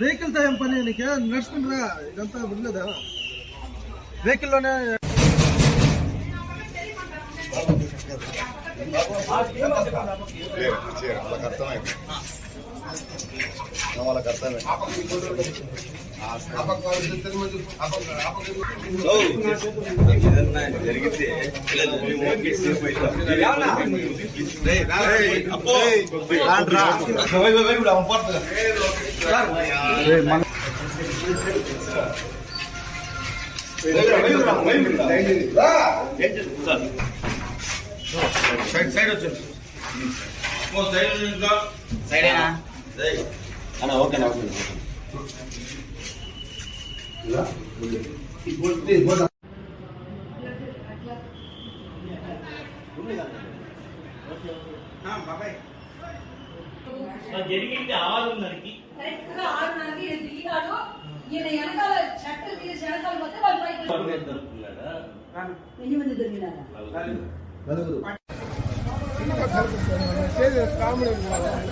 వెహికల్తో ఏం పని నీకే? నడుచుకుంటురా ఇదంతా ఉండలేదా? వెహికల్లోనే వాళ్ళకి అర్థమైంది వాళ్ళకి అర్థమైంది జరిగితే సైడ్ సైడ్ వచ్చారు సైడ్ ఇంకా. సైడేనా? అన్న ఓకేనా ఓకే జరిగింది ఆరున్నరకి. కరెక్ట్గా ఆరున్నరకి ఈయన దిగినాడు ఈయన వెనకాల షట్టర్ తీసి వెనకాల పోతే వాళ్ళు ఎన్ని మంది దొరికినారా? కామెడీ